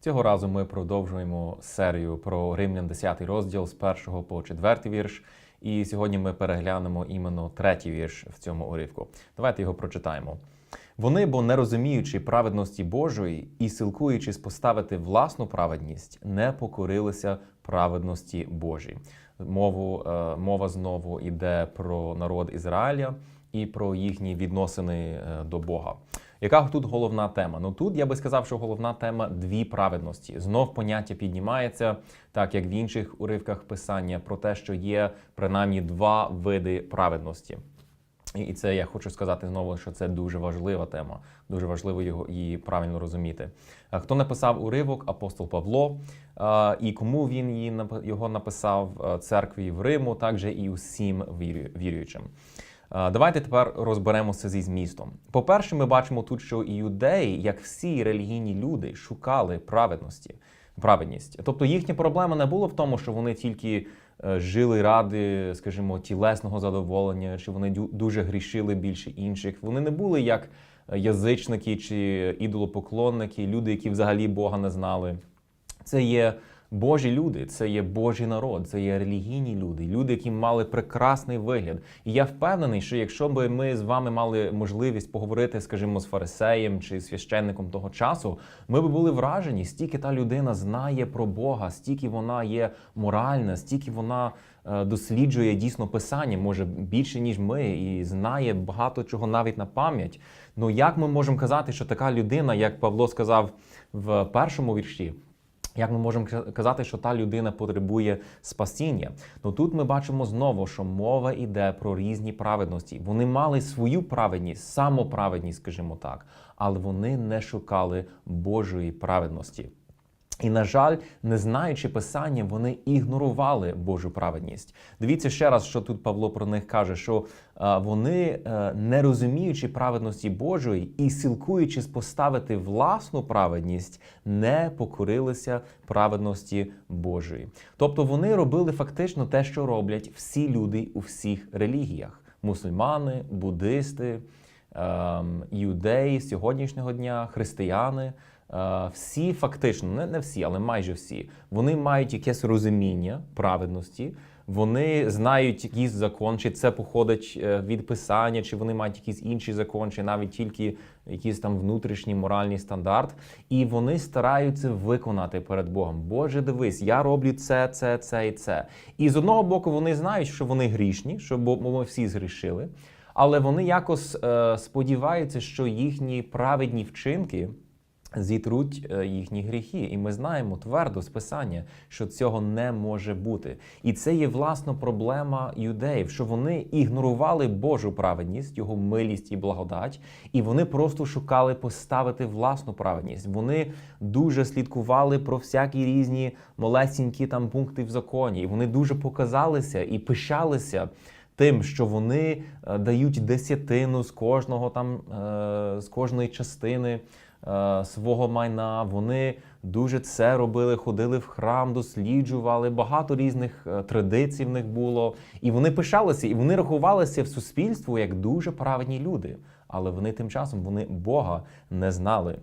Цього разу ми продовжуємо серію про Римлян 10 розділ з 1 по 4 вірш. І сьогодні ми переглянемо іменно третій вірш в цьому уривку. Давайте його прочитаємо. Вони, бо не розуміючи праведності Божої і силкуючись поставити власну праведність, не покорилися праведності Божій. Мову, е, мова знову йде про народ Ізраїля і про їхні відносини е, до Бога. Яка тут головна тема? Ну тут я би сказав, що головна тема дві праведності. Знов поняття піднімається, так як в інших уривках писання, про те, що є принаймні два види праведності. І- це я хочу сказати знову, що це дуже важлива тема. Дуже важливо його її правильно розуміти. Хто написав уривок? Апостол Павло. І кому він її його написав церкві в Риму, також і усім віруючим. Давайте тепер розберемося зі змістом. По-перше, ми бачимо тут, що і юдеї, як всі релігійні люди, шукали праведності, праведність. Тобто їхня проблема не була в тому, що вони тільки е, жили ради, скажімо, тілесного задоволення, чи вони дуже грішили більше інших. Вони не були як е, язичники чи ідолопоклонники, люди, які взагалі Бога не знали. Це є Божі люди, це є Божий народ, це є релігійні люди, люди, які мали прекрасний вигляд. І я впевнений, що якщо б ми з вами мали можливість поговорити, скажімо, з фарисеєм чи священником того часу, ми б були вражені, стільки та людина знає про Бога, стільки вона є моральна, стільки вона е, досліджує дійсно писання, може більше ніж ми, і знає багато чого навіть на пам'ять. Ну як ми можемо казати, що така людина, як Павло сказав в першому вірші, як ми можемо казати, що та людина потребує спасіння? Ну тут ми бачимо знову, що мова йде про різні праведності. Вони мали свою праведність, самоправедність, скажімо так, але вони не шукали Божої праведності. І, на жаль, не знаючи писання, вони ігнорували Божу праведність. Дивіться ще раз, що тут Павло про них каже: що е, вони, е, не розуміючи праведності Божої і силкуючись поставити власну праведність, не покорилися праведності Божої. Тобто вони робили фактично те, що роблять всі люди у всіх релігіях: мусульмани, буддисти, ем, іудеї сьогоднішнього дня, християни. Е, Всі фактично, не, не всі, але майже всі, вони мають якесь розуміння праведності. Вони знають якийсь закон, чи це походить е, від писання, чи вони мають якийсь інший закон, чи навіть тільки якийсь там внутрішній моральний стандарт, і вони стараються виконати перед Богом. Боже, дивись, я роблю це, це, це і це. І з одного боку вони знають, що вони грішні, що ми всі згрішили, але вони якось е, сподіваються, що їхні праведні вчинки зітруть е, їхні гріхи. І ми знаємо твердо з писання, що цього не може бути. І це є власна проблема юдеїв, що вони ігнорували Божу праведність, його милість і благодать, і вони просто шукали поставити власну праведність. Вони дуже слідкували про всякі різні малесенькі там пункти в законі. І вони дуже показалися і пишалися. Тим, що вони е, дають десятину з кожного там е, з кожної частини свого майна. Вони дуже це робили, ходили в храм, досліджували. Багато різних е, традицій в них було. І вони пишалися, і вони рахувалися в суспільству як дуже праведні люди. Але вони тим часом вони Бога не знали.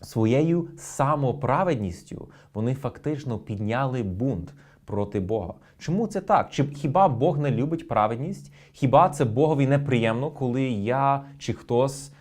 Своєю самоправедністю вони фактично підняли бунт проти Бога. Чому це так? Чи хіба Бог не любить праведність? Хіба це Богові неприємно, коли я чи хтось е,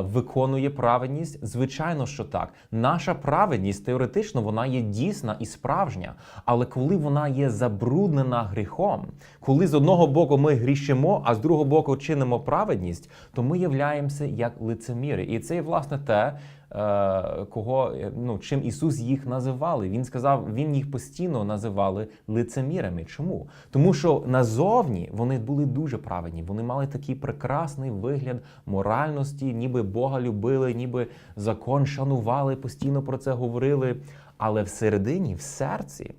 виконує праведність? Звичайно, що так. Наша праведність теоретично вона є дійсна і справжня, але коли вона є забруднена гріхом, коли з одного боку ми грішимо, а з другого боку чинимо праведність, то ми являємося як лицеміри. І це є власне те. Е, Кого е, ну чим Ісус їх називали? Він сказав, він їх постійно називали лицемірами. Чому? Тому що назовні вони були дуже праведні. Вони мали такий прекрасний вигляд моральності, ніби Бога любили, ніби закон шанували, постійно про це говорили. Але всередині, в серці,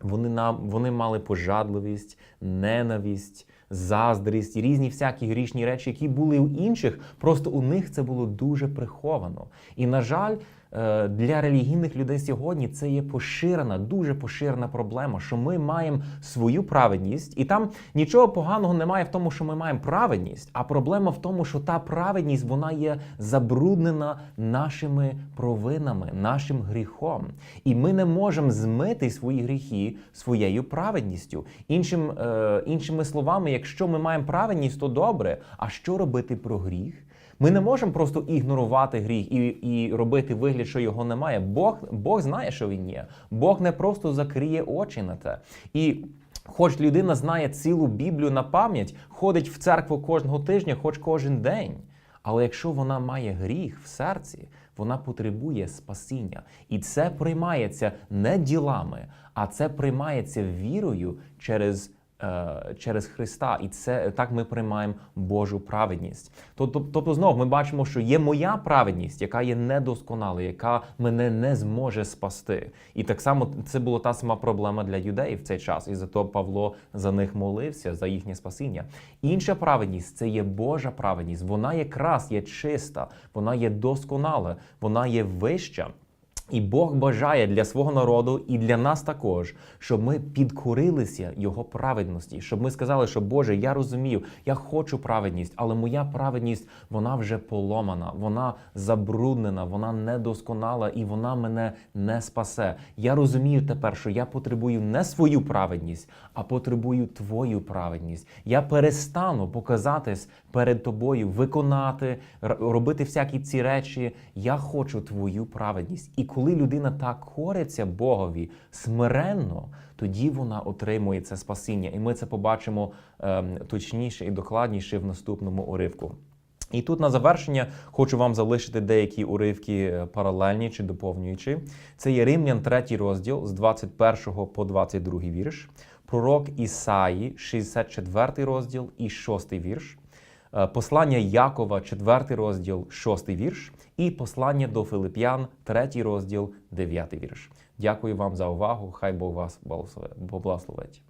вони нам вони мали пожадливість, ненависть, заздрість різні всякі грішні речі, які були у інших. Просто у них це було дуже приховано. І на жаль, е, для релігійних людей сьогодні це є поширена, дуже поширена проблема, що ми маємо свою праведність, і там нічого поганого немає в тому, що ми маємо праведність. А проблема в тому, що та праведність вона є забруднена нашими провинами, нашим гріхом. І ми не можемо змити свої гріхи своєю праведністю. Іншим, е, іншими словами, якщо ми маємо праведність, то добре. А що робити про гріх? Ми не можемо просто ігнорувати гріх і, і робити вигляд, що його немає. Бог, Бог знає, що він є. Бог не просто закриє очі на те. І хоч людина знає цілу Біблію на пам'ять, ходить в церкву кожного тижня, хоч кожен день. Але якщо вона має гріх в серці, вона потребує спасіння. І це приймається не ділами, а це приймається вірою через через Христа, і це так ми приймаємо Божу праведність. Тобто, тобто знов ми бачимо, що є моя праведність, яка є недосконала, яка мене не зможе спасти. І так само це була та сама проблема для юдеїв в цей час. І зато Павло за них молився за їхнє спасіння. Інша праведність це є Божа праведність. Вона якраз є чиста, вона є досконала, вона є вища. І Бог бажає для свого народу і для нас також, щоб ми підкорилися Його праведності, щоб ми сказали, що Боже, я розумію, я хочу праведність, але моя праведність вона вже поломана, вона забруднена, вона недосконала і вона мене не спасе. Я розумію тепер, що я потребую не свою праведність, а потребую Твою праведність. Я перестану показатись перед тобою, виконати, робити всякі ці речі. Я хочу Твою праведність. І коли людина так кориться Богові смиренно, тоді вона отримує це спасіння. І ми це побачимо ем, точніше і докладніше в наступному уривку. І тут на завершення хочу вам залишити деякі уривки е, паралельні чи доповнюючі. Це є Римлян 3 розділ з 21 по 22 вірш, пророк Ісаї, 64 розділ і 6 вірш, послання Якова, 4 розділ, 6 вірш, і послання до Филип'ян, 3 розділ, 9 вірш. Дякую вам за увагу. Хай Бог вас благословить.